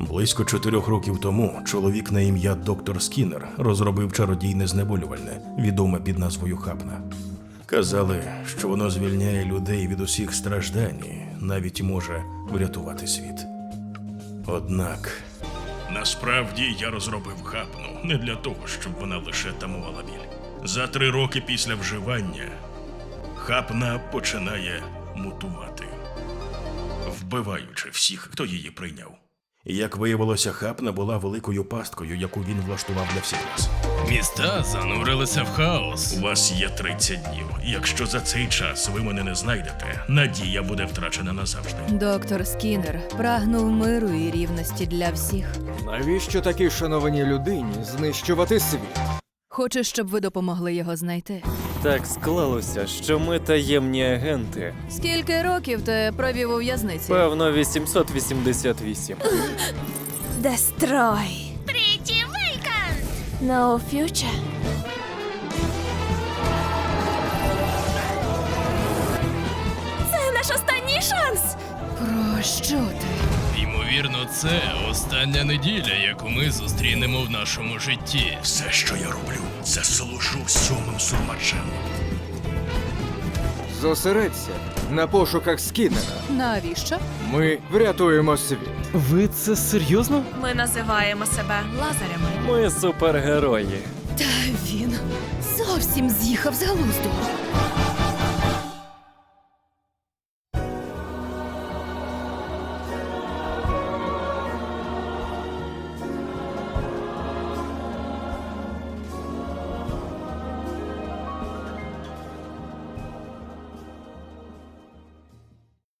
Близько чотирьох років тому чоловік на ім'я доктор Скіннер розробив чародійне знеболювальне, відоме під назвою Хапна. Казали, що воно звільняє людей від усіх страждань, і навіть може врятувати світ. Однак, насправді я розробив хапну не для того, щоб вона лише тамувала біль. За три роки після вживання хапна починає мутувати, вбиваючи всіх, хто її прийняв. Як виявилося, хапна була великою пасткою, яку він влаштував для всіх нас. Міста занурилися в хаос. У вас є 30 днів. Якщо за цей час ви мене не знайдете, надія буде втрачена назавжди. Доктор Скіннер прагнув миру і рівності для всіх. Навіщо такій шанованій людині знищувати світ? Хочу, щоб ви допомогли його знайти. Так склалося, що ми таємні агенти. Скільки років ти провів у в'язниці? Певно, 888. Destroy. Pretty vacant! No future. Це наш останній шанс. Про що ти? Ймовірно, це остання неділя, яку ми зустрінемо в нашому житті. Все, що я роблю, це служу сьомим сурмачем. Зосередься на пошуках Скіннера. Навіщо? Ми врятуємо світ. Ви це серйозно? Ми називаємо себе лазарями. Ми супергерої. Та він зовсім з'їхав з глузду.